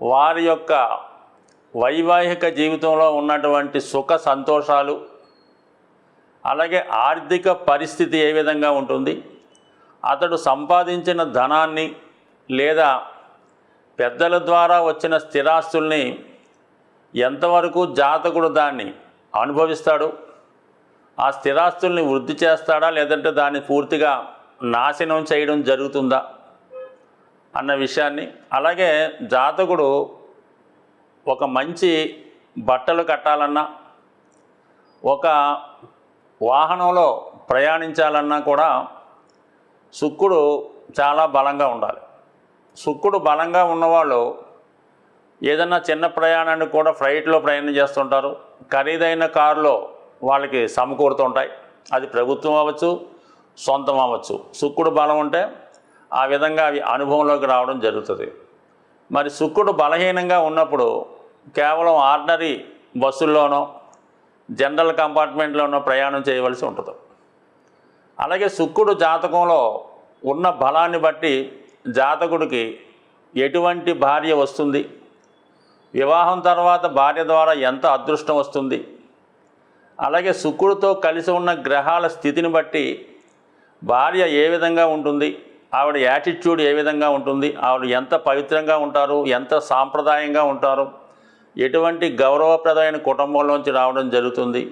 వారి యొక్క వైవాహిక జీవితంలో ఉన్నటువంటి సుఖ సంతోషాలు అలాగే ఆర్థిక పరిస్థితి ఏ విధంగా ఉంటుంది అతడు సంపాదించిన ధనాన్ని లేదా పెద్దల ద్వారా వచ్చిన స్థిరాస్తుల్ని ఎంతవరకు జాతకుడు దాన్ని అనుభవిస్తాడు ఆ స్థిరాస్తుల్ని వృద్ధి చేస్తాడా లేదంటే దాన్ని పూర్తిగా నాశనం చేయడం జరుగుతుందా? అన్న విషయాన్ని. అలాగే జాతకుడు ఒక మంచి బట్టలు కట్టాలన్నా ఒక వాహనంలో ప్రయాణించాలన్నా కూడా శుక్రుడు చాలా బలంగా ఉండాలి. శుక్రుడు బలంగా ఉన్నవాళ్ళు ఏదన్నా చిన్న ప్రయాణాన్ని కూడా ఫ్లైట్లో ప్రయాణం చేస్తుంటారు. ఖరీదైన కారులో వాళ్ళకి సమకూరుతుంటాయి. అది ప్రభుత్వం అవ్వచ్చు సొంతం అవ్వచ్చు. శుక్రుడు బలం ఉంటే ఆ విధంగా అవి అనుభవంలోకి రావడం జరుగుతుంది. మరి శుక్రుడు బలహీనంగా ఉన్నప్పుడు కేవలం ఆర్డినరీ బస్సుల్లోనో జనరల్ కంపార్ట్మెంట్లోనో ప్రయాణం చేయవలసి ఉంటుంది. అలాగే శుక్రుడు జాతకంలో ఉన్న బలాన్ని బట్టి జాతకుడికి ఎటువంటి భార్య వస్తుంది? వివాహం తర్వాత భార్య ద్వారా ఎంత అదృష్టం వస్తుంది? అలాగే శుక్రుడితో కలిసి ఉన్న గ్రహాల స్థితిని బట్టి భార్య ఏ విధంగా ఉంటుంది? ఆవిడ యాటిట్యూడ్ ఏ విధంగా ఉంటుంది? ఆవిడ ఎంత పవిత్రంగా ఉంటారు? ఎంత సాంప్రదాయంగా ఉంటారు? ఎటువంటి గౌరవప్రదమైన కుటుంబంలోంచి రావడం జరుగుతుంది?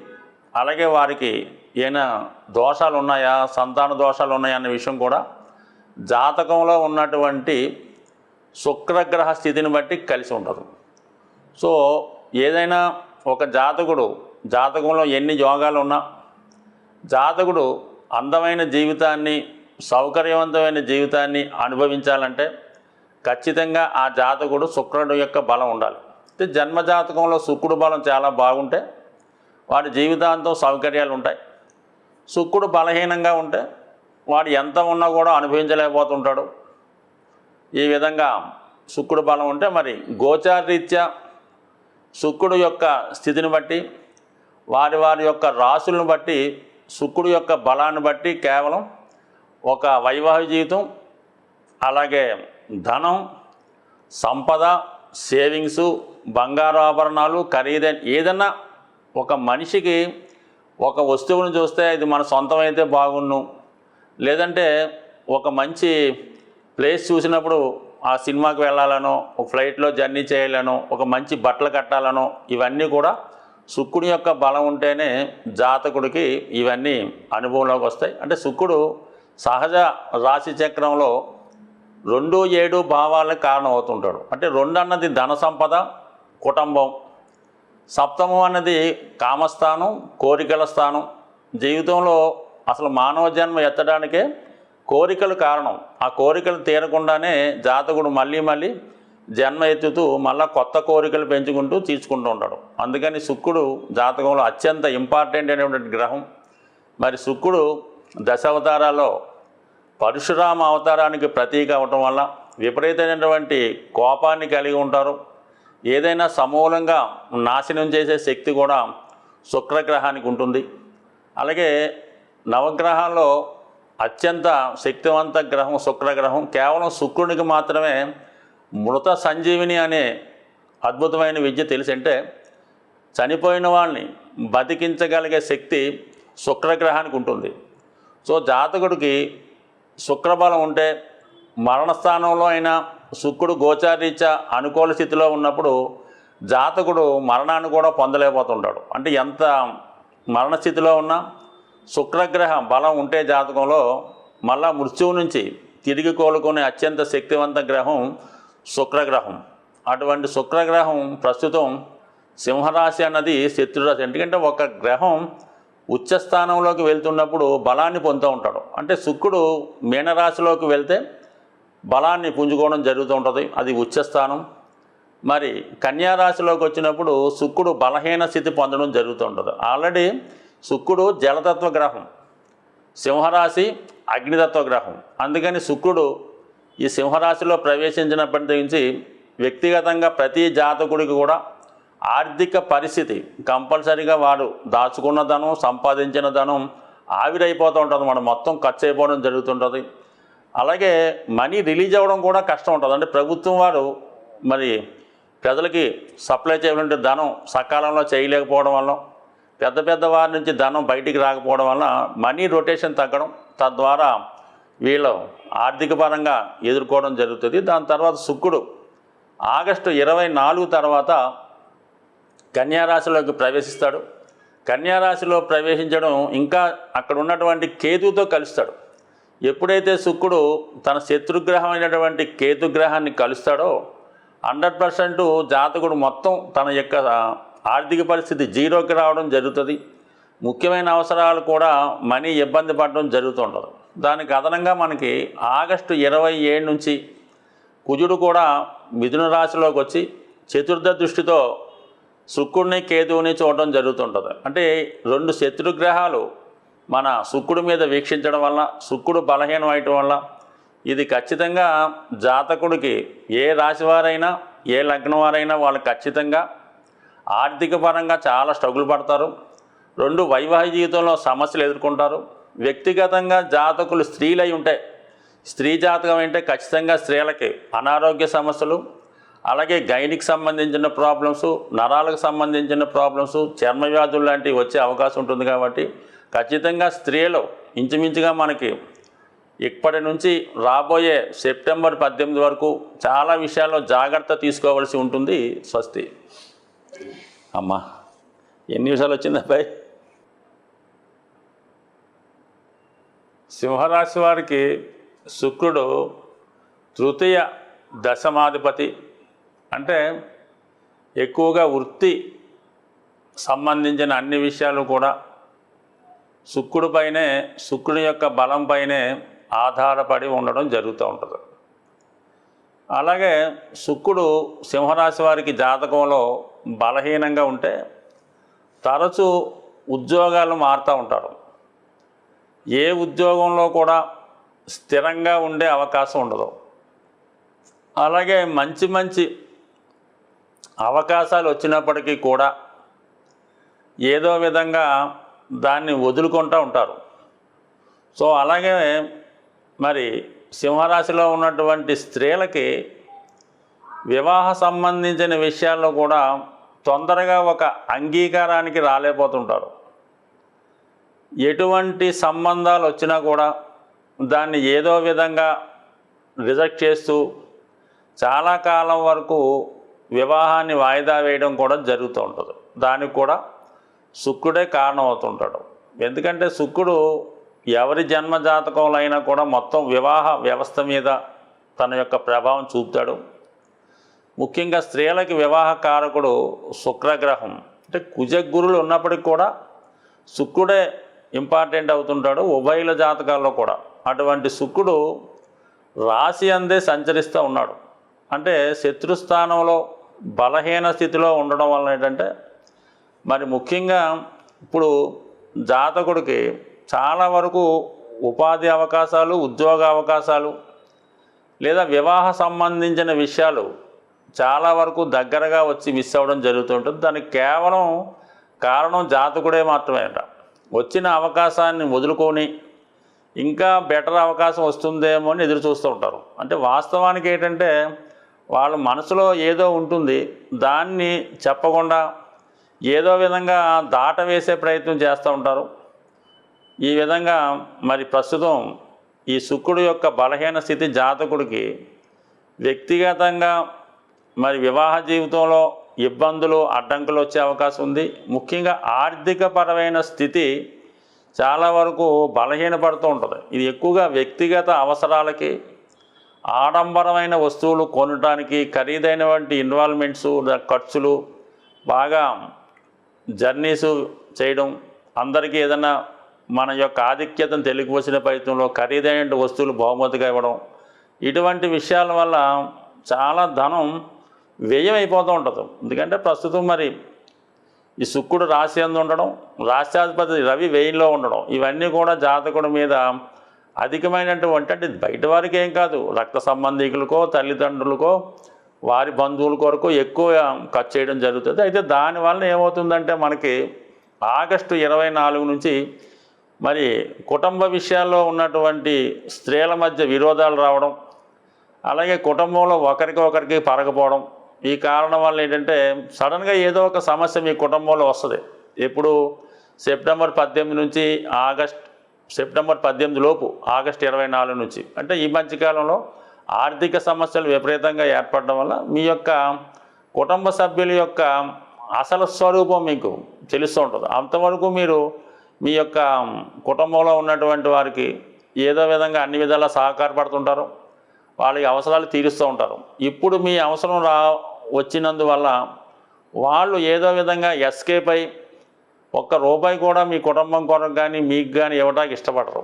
అలాగే వారికి ఏమైనా దోషాలు ఉన్నాయా సంతాన దోషాలు ఉన్నాయా అన్న విషయం కూడా జాతకంలో ఉన్నటువంటి శుక్రగ్రహ స్థితిని బట్టి కలిసి ఉండదు సో ఏదైనా ఒక జాతకుడు జాతకంలో ఎన్ని యోగాలు ఉన్నా జాతకుడు అందమైన జీవితాన్ని సౌకర్యవంతమైన జీవితాన్ని అనుభవించాలంటే ఖచ్చితంగా ఆ జాతకుడు శుక్రుడు యొక్క బలం ఉండాలి. అయితే జన్మజాతకంలో శుక్రుడు బలం చాలా బాగుంటే వాడి జీవితాంతం సౌకర్యాలు ఉంటాయి. శుక్రుడు బలహీనంగా ఉంటే వాడు ఎంత ఉన్నా కూడా అనుభవించలేకపోతుంటాడు. ఈ విధంగా శుక్రుడు బలం ఉంటే మరి గోచారరీత్యా శుక్రుడు యొక్క స్థితిని బట్టి వారి వారి యొక్క రాశులను బట్టి శుక్రుడు యొక్క బలాన్ని బట్టి కేవలం ఒక వైవాహిక జీవితం అలాగే ధనం సంపద సేవింగ్స్ బంగారు ఆభరణాలు ఖరీదైన ఏదన్నా ఒక మనిషికి ఒక వస్తువును చూస్తే ఇది మన సొంతమైతే బాగుండు. లేదంటే ఒక మంచి ప్లేస్ చూసినప్పుడు ఆ సినిమాకి వెళ్ళాలనో ఒక ఫ్లైట్లో జర్నీ చేయాలనో ఒక మంచి బట్టలు కట్టాలనో ఇవన్నీ కూడా శుక్రుడి యొక్క బలం ఉంటేనే జాతకుడికి ఇవన్నీ అనుభవంలోకి వస్తాయి. అంటే శుక్రుడు సహజ రాశి చక్రంలో రెండు ఏడు భావాలకు కారణం అవుతుంటాడు అంటే రెండు అన్నది ధన సంపద కుటుంబం. సప్తమం అన్నది కామస్థానం కోరికల స్థానం. జీవితంలో అసలు మానవ జన్మ ఎత్తడానికే కోరికలు కారణం. ఆ కోరికలు తీరకుండానే జాతకుడు మళ్ళీ మళ్ళీ జన్మ ఎత్తుతూ మళ్ళా కొత్త కోరికలు పెంచుకుంటూ తీర్చుకుంటూ ఉంటాడు. అందుకని శుక్రుడు జాతకంలో అత్యంత ఇంపార్టెంట్ అయినటువంటి గ్రహం. మరి శుక్రుడు దశావతారాల్లో పరశురామ అవతారానికి ప్రతీక అవటం వల్ల విపరీతమైనటువంటి కోపాన్ని కలిగి ఉంటారు. ఏదైనా సమూలంగా నాశనం చేసే శక్తి కూడా శుక్రగ్రహానికి ఉంటుంది. అలాగే నవగ్రహాల్లో అత్యంత శక్తివంత గ్రహం శుక్రగ్రహం. కేవలం శుక్రునికి మాత్రమే మృత సంజీవిని అనే అద్భుతమైన విద్య తెలిసి చనిపోయిన వాళ్ళని బతికించగలిగే శక్తి శుక్రగ్రహానికి ఉంటుంది. సో జాతకుడికి శుక్రబలం ఉంటే మరణస్థానంలో అయినా శుక్రుడు గోచారీత్యా అనుకూల స్థితిలో ఉన్నప్పుడు జాతకుడు మరణాన్ని కూడా పొందలేకపోతుంటాడు. అంటే ఎంత మరణస్థితిలో ఉన్నా శుక్రగ్రహ బలం ఉంటే జాతకంలో మళ్ళా మృత్యువు నుంచి తిరిగి కోలుకునే అత్యంత శక్తివంత గ్రహం శుక్రగ్రహం. అటువంటి శుక్రగ్రహం ప్రస్తుతం సింహరాశి అన్నది శత్రురాశి. ఎందుకంటే ఒక గ్రహం ఉచ్చస్థానంలోకి వెళ్తున్నప్పుడు బలాన్ని పొందుతూ ఉంటాడు. అంటే శుక్రుడు మీనరాశిలోకి వెళ్తే బలాన్ని పుంజుకోవడం జరుగుతూ ఉంటుంది. అది ఉచ్చస్థానం. మరి కన్యారాశిలోకి వచ్చినప్పుడు శుక్రుడు బలహీన స్థితి పొందడం జరుగుతూ ఉంటుంది. ఆల్రెడీ శుక్రుడు జలతత్వ గ్రహం సింహరాశి అగ్నితత్వ గ్రహం. అందుకని శుక్రుడు ఈ సింహరాశిలో ప్రవేశించినప్పటి నుంచి వ్యక్తిగతంగా ప్రతి జాతకుడికి కూడా ఆర్థిక పరిస్థితి కంపల్సరీగా వాడు దాచుకున్న ధనం సంపాదించిన ధనం ఆవిరైపోతూ ఉంటుంది. మనం మొత్తం ఖర్చు అయిపోవడం జరుగుతుంటుంది. అలాగే మనీ రిలీజ్ అవ్వడం కూడా కష్టం ఉంటుంది. అంటే ప్రభుత్వం వారు మరి ప్రజలకి సప్లై చేయవలసిన ధనం సకాలంలో చేయలేకపోవడం వల్ల పెద్ద పెద్ద వారి నుంచి ధనం బయటికి రాకపోవడం వల్ల మనీ రొటేషన్ తగ్గడం తద్వారా వీళ్ళు ఆర్థిక పరంగా ఎదుర్కోవడం జరుగుతుంది. దాని తర్వాత శుక్రుడు ఆగస్టు ఇరవై నాలుగు తర్వాత కన్యారాశిలోకి ప్రవేశిస్తాడు. కన్యారాశిలో ప్రవేశించడం ఇంకా అక్కడ ఉన్నటువంటి కేతుతో కలుస్తాడు. ఎప్పుడైతే శుక్రుడు తన శత్రుగ్రహం అయినటువంటి కేతుగ్రహాన్ని కలుస్తాడో హండ్రెడ్ పర్సెంట్ జాతకుడు మొత్తం తన యొక్క ఆర్థిక పరిస్థితి జీరోకి రావడం జరుగుతుంది. ముఖ్యమైన అవసరాలు కూడా మనీ ఇబ్బంది పడడం జరుగుతుంటుంది దానికి అదనంగా మనకి ఆగస్టు ఇరవై ఏడు నుంచి కుజుడు కూడా మిథున రాశిలోకి వచ్చి చతుర్థ దృష్టితో శుక్రుడిని కేతువుని చూడడం జరుగుతుంటుంది. అంటే రెండు శత్రుగ్రహాలు మన శుక్రుడి మీద వీక్షించడం వల్ల శుక్రుడు బలహీనం అయ్యటం వల్ల ఇది ఖచ్చితంగా జాతకుడికి ఏ రాశివారైనా ఏ లగ్నం వారైనా వాళ్ళు ఖచ్చితంగా ఆర్థిక పరంగా చాలా స్ట్రగుల్ పడతారు. రెండు వైవాహిక జీవితంలో సమస్యలు ఎదుర్కొంటారు. వ్యక్తిగతంగా జాతకులు స్త్రీలై ఉంటాయి స్త్రీ జాతకం అంటే ఖచ్చితంగా స్త్రీలకి అనారోగ్య సమస్యలు అలాగే గైనికి సంబంధించిన ప్రాబ్లమ్స్ నరాలకు సంబంధించిన ప్రాబ్లమ్స్ చర్మ వ్యాధులు లాంటివి వచ్చే అవకాశం ఉంటుంది కాబట్టి ఖచ్చితంగా స్త్రీలు ఇంచుమించుగా మనకి ఇప్పటి నుంచి రాబోయే సెప్టెంబర్ పద్దెనిమిది వరకు చాలా విషయాల్లో జాగ్రత్త తీసుకోవాల్సి ఉంటుంది స్వస్తి. అమ్మా ఎన్ని నిమిషాలు వచ్చింది అబ్బాయి? సింహరాశి వారికి శుక్రుడు తృతీయ దశమాధిపతి అంటే ఎక్కువగా వృత్తి సంబంధించిన అన్ని విషయాలు కూడా శుక్రుడిపైనే శుక్రుని యొక్క బలంపైనే ఆధారపడి ఉండడం జరుగుతూ ఉంటుంది. అలాగే శుక్రుడు సింహరాశి వారికి జాతకంలో బలహీనంగా ఉంటే తరచూ ఉద్యోగాలు మారుతూ ఉంటారు. ఏ ఉద్యోగంలో కూడా స్థిరంగా ఉండే అవకాశం ఉండదు. అలాగే మంచి మంచి అవకాశాలు వచ్చినప్పటికీ కూడా ఏదో విధంగా దాన్ని వదులుకుంటూ ఉంటారు. సో అలాగే మరి సింహరాశిలో ఉన్నటువంటి స్త్రీలకి వివాహ సంబంధించిన విషయాల్లో కూడా తొందరగా ఒక అంగీకారానికి రాలేకపోతుంటారు. ఎటువంటి సంబంధాలు వచ్చినా కూడా దాన్ని ఏదో విధంగా రిజెక్ట్ చేస్తూ చాలా కాలం వరకు వివాహాన్ని వాయిదా వేయడం కూడా జరుగుతూ ఉంటుంది. దానికి కూడా శుక్రుడే కారణం అవుతుంటాడు ఎందుకంటే శుక్రుడు ఎవరి జన్మ జాతకంలో అయినా కూడా మొత్తం వివాహ వ్యవస్థ మీద తన యొక్క ప్రభావం చూపుతాడు. ముఖ్యంగా స్త్రీలకి వివాహ కారకుడు శుక్రగ్రహం. అంటే కుజగురులు ఉన్నప్పటికి కూడా శుక్రుడే ఇంపార్టెంట్ అవుతుంటాడు ఉభయల జాతకాల్లో కూడా. అటువంటి శుక్రుడు రాశి అందే సంచరిస్తూ ఉన్నాడు. అంటే శత్రుస్థానంలో బలహీన స్థితిలో ఉండడం వలన ఏంటంటే మరి ముఖ్యంగా ఇప్పుడు జాతకుడికి చాలా వరకు ఉపాధి అవకాశాలు ఉద్యోగ అవకాశాలు లేదా వివాహ సంబంధించిన విషయాలు చాలా వరకు దగ్గరగా వచ్చి మిస్ అవ్వడం జరుగుతుంటుంది దానికి కేవలం కారణం జాతకుడే మాత్రమేట అంట. వచ్చిన అవకాశాన్ని వదులుకొని ఇంకా బెటర్ అవకాశం వస్తుందేమో అని ఎదురు చూస్తూ ఉంటారు. అంటే వాస్తవానికి ఏంటంటే వాళ్ళ మనసులో ఏదో ఉంటుంది దాన్ని చెప్పకుండా ఏదో విధంగా దాట వేసే ప్రయత్నం చేస్తూ ఉంటారు. ఈ విధంగా మరి ప్రస్తుతం ఈ శుక్రుడు యొక్క బలహీన స్థితి జాతకుడికి వ్యక్తిగతంగా మరి వివాహ జీవితంలో ఇబ్బందులు అడ్డంకులు వచ్చే అవకాశం ఉంది. ముఖ్యంగా ఆర్థికపరమైన స్థితి చాలా వరకు బలహీనపడుతూ ఉంటుంది. ఇది ఎక్కువగా వ్యక్తిగత అవసరాలకి ఆడంబరమైన వస్తువులు కొనటానికి ఖరీదైనటువంటి ఇన్వాల్వ్మెంట్స్ ఖర్చులు బాగా జర్నీస్ చేయడం అందరికీ ఏదైనా మన యొక్క ఆధిక్యతను తెలియవచ్చిన ప్రయత్నంలో ఖరీదైన వస్తువులు బహుమతిగా ఇవ్వడం ఇటువంటి విషయాల వల్ల చాలా ధనం వ్యయం అయిపోతూ ఉంటుంది. ఎందుకంటే ప్రస్తుతం మరి ఈ శుక్రుడు రాశి ఉండడం రాష్ట్రాధిపతి రవి వేయంలో ఉండడం ఇవన్నీ కూడా జాతకుడి మీద అధికమైనటువంటి అంటే బయట వారికి ఏం కాదు. రక్త సంబంధికులకో తల్లిదండ్రులకో వారి బంధువుల కొరకు ఎక్కువ ఖర్చు చేయడం జరుగుతుంది. అయితే దానివల్ల ఏమవుతుందంటే మనకి ఆగస్టు ఇరవై నాలుగు నుంచి మరి కుటుంబ విషయాల్లో ఉన్నటువంటి స్త్రీల మధ్య విరోధాలు రావడం అలాగే కుటుంబంలో ఒకరికి ఒకరికి పరగపోవడం ఈ కారణం వల్ల ఏంటంటే సడన్గా ఏదో ఒక సమస్య మీ కుటుంబంలో వస్తుంది. ఎప్పుడు సెప్టెంబర్ పద్దెనిమిది నుంచి ఆగస్ట్ సెప్టెంబర్ పద్దెనిమిది లోపు ఆగస్ట్ ఇరవై నాలుగు నుంచి. అంటే ఈ మధ్యకాలంలో ఆర్థిక సమస్యలు విపరీతంగా ఏర్పడడం వల్ల మీ యొక్క కుటుంబ సభ్యుల యొక్క అసలు స్వరూపం మీకు తెలుస్తూ ఉంటుంది. అంతవరకు మీరు మీ యొక్క కుటుంబంలో ఉన్నటువంటి వారికి ఏదో విధంగా అన్ని విధాలా సహకారపడుతుంటారు. వాళ్ళకి అవసరాలు తీరుస్తూ ఉంటారు. ఇప్పుడు మీ అవసరం రా వచ్చినందువల్ల వాళ్ళు ఏదో విధంగా ఎస్కేప్ అయి ఒక్క రూపాయి కూడా మీ కుటుంబం కొరకు కానీ మీకు కానీ ఇవ్వడానికి ఇష్టపడరు.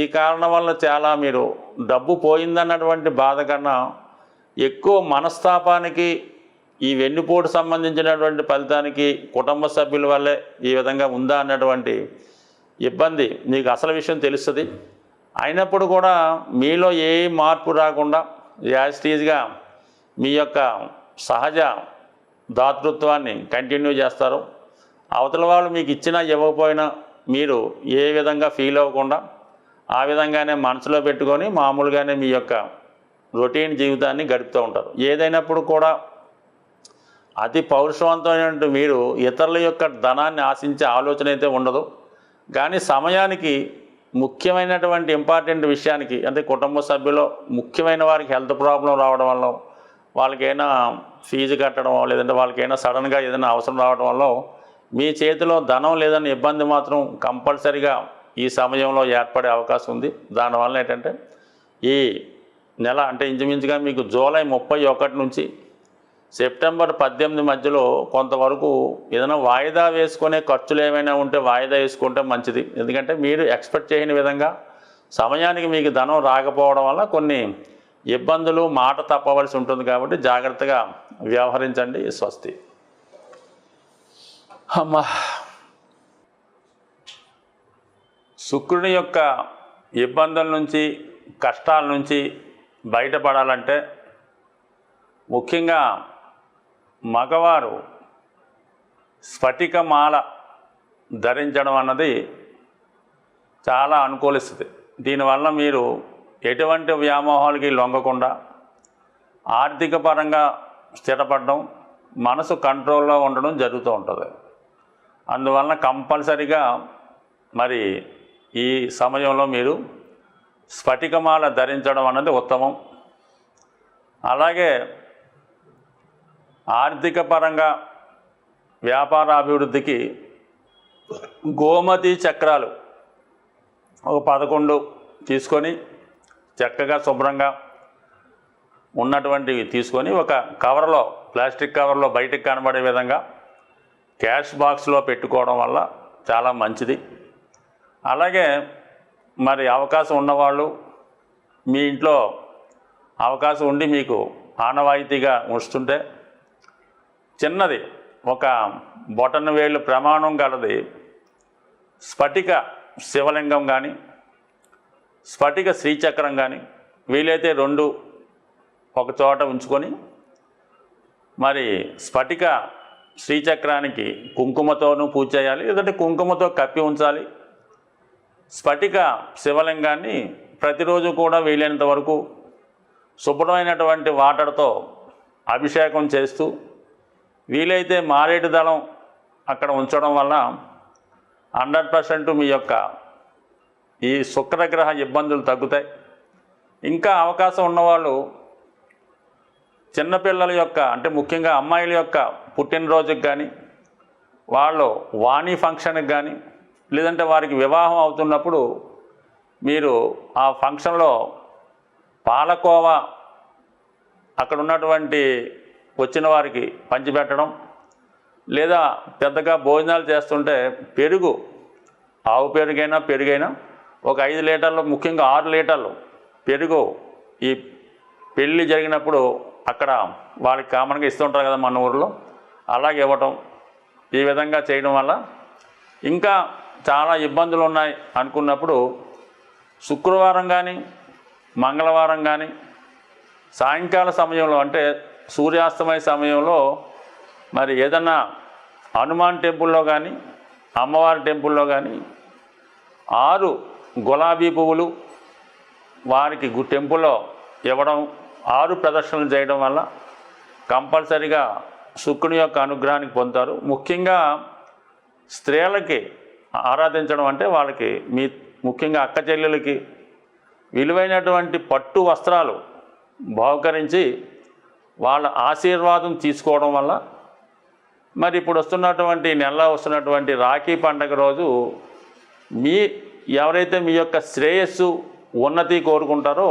ఈ కారణం వల్ల చాలా మీరు డబ్బు పోయిందన్నటువంటి బాధ కన్నా ఎక్కువ మనస్తాపానికి ఈ వెన్నుపోటు సంబంధించినటువంటి ఫలితానికి కుటుంబ సభ్యుల వల్లే ఈ విధంగా ఉందా అన్నటువంటి ఇబ్బంది మీకు అసలు విషయం తెలుస్తుంది. అయినప్పుడు కూడా మీలో ఏ మార్పు రాకుండా యాజిటీజ్గా మీ యొక్క సహజ దాతృత్వాన్ని కంటిన్యూ చేస్తారు. అవతల వాళ్ళు మీకు ఇచ్చినా ఇవ్వకపోయినా మీరు ఏ విధంగా ఫీల్ అవ్వకుండా ఆ విధంగానే మనసులో పెట్టుకొని మామూలుగానే మీ యొక్క రొటీన్ జీవితాన్ని గడుపుతూ ఉంటారు. ఏదైనప్పుడు కూడా అతి పౌరుషవంతమైనటువంటి మీరు ఇతరుల యొక్క ధనాన్ని ఆశించే ఆలోచన అయితే ఉండదు. కానీ సమయానికి ముఖ్యమైనటువంటి ఇంపార్టెంట్ విషయానికి అంటే కుటుంబ సభ్యులు ముఖ్యమైన వారికి హెల్త్ ప్రాబ్లం రావడం వల్ల వాళ్ళకైనా ఫీజు కట్టడం లేదంటే వాళ్ళకైనా సడన్గా ఏదైనా అవసరం రావడం వల్ల మీ చేతిలో ధనం లేదని ఇబ్బంది మాత్రం కంపల్సరిగా ఈ సమయంలో ఏర్పడే అవకాశం ఉంది. దానివల్ల ఏంటంటే ఈ నెల అంటే ఇంచుమించుగా మీకు జూలై ముప్పై ఒకటి నుంచి సెప్టెంబర్ పద్దెనిమిది మధ్యలో కొంతవరకు ఏదైనా వాయిదా వేసుకునే ఖర్చులు ఏమైనా ఉంటే వాయిదా వేసుకుంటే మంచిది. ఎందుకంటే మీరు ఎక్స్పెక్ట్ చేయని విధంగా సమయానికి మీకు ధనం రాకపోవడం వల్ల కొన్ని ఇబ్బందులు మాట తప్పవలసి ఉంటుంది కాబట్టి జాగ్రత్తగా వ్యవహరించండి. స్వస్తి. అమ్మా. శుక్రుని యొక్క ఇబ్బందుల నుంచి కష్టాల నుంచి బయటపడాలంటే ముఖ్యంగా మగవారు స్ఫటికమాల ధరించడం అన్నది చాలా అనుకూలిస్తుంది. దీనివల్ల మీరు ఎటువంటి వ్యామోహాలకి లొంగకుండా ఆర్థిక పరంగా స్థిరపడడం మనసు కంట్రోల్లో ఉండడం జరుగుతూ ఉంటుంది. అందువలన కంపల్సరిగా మరి ఈ సమయంలో మీరు స్ఫటికమాల ధరించడం అన్నది ఉత్తమం. అలాగే ఆర్థిక పరంగా వ్యాపార అభివృద్ధికి గోమతి చక్రాలు ఒక పదకొండు తీసుకొని చక్కగా శుభ్రంగా ఉన్నటువంటివి తీసుకొని ఒక కవర్లో ప్లాస్టిక్ కవర్లో బయటకు కనబడే విధంగా క్యాష్ బాక్స్లో పెట్టుకోవడం వల్ల చాలా మంచిది. అలాగే మరి అవకాశం ఉన్నవాళ్ళు మీ ఇంట్లో అవకాశం ఉండి మీకు ఆనవాయితీగా ఉంచుతుంటే చిన్నది ఒక బొటన వేలు ప్రమాణం గలది స్ఫటిక శివలింగం కానీ స్ఫటిక శ్రీచక్రం కానీ వీలైతే రెండు ఒక చోట ఉంచుకొని మరి స్ఫటిక శ్రీచక్రానికి కుంకుమతోనూ పూజ చేయాలి లేదంటే కుంకుమతో కప్పి ఉంచాలి. స్ఫటిక శివలింగాన్ని ప్రతిరోజు కూడా వీలైనంత వరకు శుభ్రమైనటువంటి వాటర్తో అభిషేకం చేస్తూ వీలైతే మారేడు దళం అక్కడ ఉంచడం వల్ల హండ్రెడ్ పర్సెంట్ మీ యొక్క ఈ శుక్రగ్రహ ఇబ్బందులు తగ్గుతాయి. ఇంకా అవకాశం ఉన్నవాళ్ళు చిన్నపిల్లల యొక్క అంటే ముఖ్యంగా అమ్మాయిల యొక్క పుట్టినరోజుకి కానీ వాళ్ళు వాణి ఫంక్షన్కి కానీ లేదంటే వారికి వివాహం అవుతున్నప్పుడు మీరు ఆ ఫంక్షన్లో పాలకోవా అక్కడ ఉన్నటువంటి వచ్చిన వారికి పంచిపెట్టడం లేదా పెద్దగా భోజనాలు చేస్తుంటే పెరుగు ఆవు పెరుగైనా పెరుగైనా ఒక ఐదు లీటర్లు ముఖ్యంగా ఆరు లీటర్లు పెరుగు ఈ పెళ్ళి జరిగినప్పుడు అక్కడ వాళ్ళకి కామన్గా ఇస్తుంటారు కదా మన ఊరిలో. అలాగే ఇవ్వటం ఈ విధంగా చేయడం వల్ల ఇంకా చాలా ఇబ్బందులు ఉన్నాయి అనుకున్నప్పుడు శుక్రవారం కానీ మంగళవారం కానీ సాయంకాల సమయంలో అంటే సూర్యాస్తమయ సమయంలో మరి ఏదన్నా హనుమాన్ టెంపుల్లో కానీ అమ్మవారి టెంపుల్లో కానీ ఆరు గులాబీ పువ్వులు వారికి గు- టెంపుల్లో ఇవ్వడం ఆరు ప్రదర్శనలు చేయడం వల్ల కంపల్సరిగా శుక్రుని యొక్క అనుగ్రహానికి పొందుతారు. ముఖ్యంగా స్త్రీలకి ఆరాధించడం అంటే వాళ్ళకి మీ ముఖ్యంగా అక్క చెల్లెలకి విలువైనటువంటి పట్టు వస్త్రాలు బహుకరించి వాళ్ళ ఆశీర్వాదం తీసుకోవడం వల్ల మరి ఇప్పుడు వస్తున్నటువంటి నెల వస్తున్నటువంటి రాఖీ పండగ రోజు మీ ఎవరైతే మీ యొక్క శ్రేయస్సు ఉన్నతి కోరుకుంటారో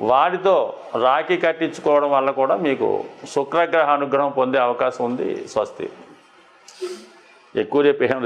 వారితో రాఖీ కట్టించుకోవడం వల్ల కూడా మీకు శుక్రగ్రహ అనుగ్రహం పొందే అవకాశం ఉంది స్వస్తి. ఎక్కువ చెప్పేయం